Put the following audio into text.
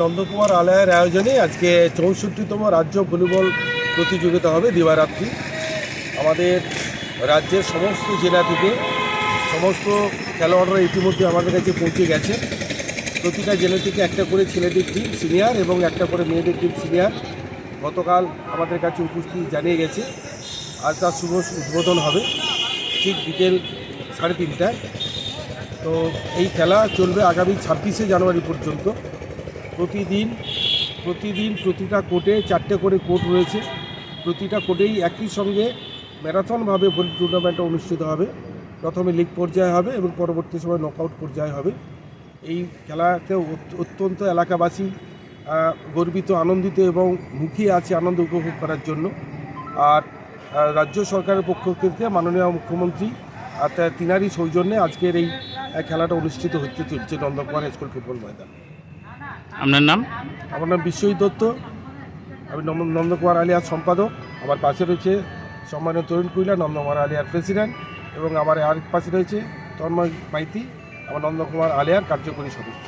নন্দকুমার আলয়ের আয়োজনে আজকে চৌষট্টিতম রাজ্য ভলিবল প্রতিযোগিতা হবে দিবারাত্রি। আমাদের রাজ্যের সমস্ত জেলা থেকে সমস্ত খেলোয়াড়রা ইতিমধ্যে আমাদের কাছে পৌঁছে গেছে। প্রতিটা জেলা থেকে একটা করে ছেলেদের টিম সিনিয়র এবং একটা করে মেয়েদের টিম সিনিয়র গতকাল আমাদের কাছে উপস্থিত জানিয়ে গেছে। আজ তার শুভ উদ্বোধন হবে ঠিক বিকেল সাড়ে তিনটায়। তো এই খেলা চলবে আগামী ছাব্বিশে জানুয়ারি পর্যন্ত। প্রতিদিন প্রতিদিন প্রতিটা কোর্টে চারটে করে কোর্ট রয়েছে। প্রতিটা কোর্টেই একই সঙ্গে ম্যারাথনভাবে ভলি টুর্নামেন্টটা অনুষ্ঠিত হবে। প্রথমে লিগ পর্যায়ে হবে এবং পরবর্তী সময় নকআউট পর্যায়ে হবে। এই খেলাতে অত্যন্ত এলাকাবাসী গর্বিত, আনন্দিত এবং মুখিয়ে আছে আনন্দ উপভোগ করার জন্য। আর রাজ্য সরকারের পক্ষ থেকে মাননীয় মুখ্যমন্ত্রী আর তিনারই সৌজন্যে আজকের এই খেলাটা অনুষ্ঠিত হতে চলছে নন্দকুমার হাই স্কুল ফুটবল ময়দান। আপনার নাম? আমার নাম বিশ্বজিৎ দত্ত। আমি নন্দকুমার আলিয়ার সম্পাদক। আমার পাশে রয়েছে সম্মানীয় তরুণ কুইলা, নন্দকুমার আলিয়ার প্রেসিডেন্ট এবং আমার আরেক পাশে রয়েছে তন্ময় মাইতি, আমার নন্দকুমার আলিয়ার কার্যকরী সদস্য।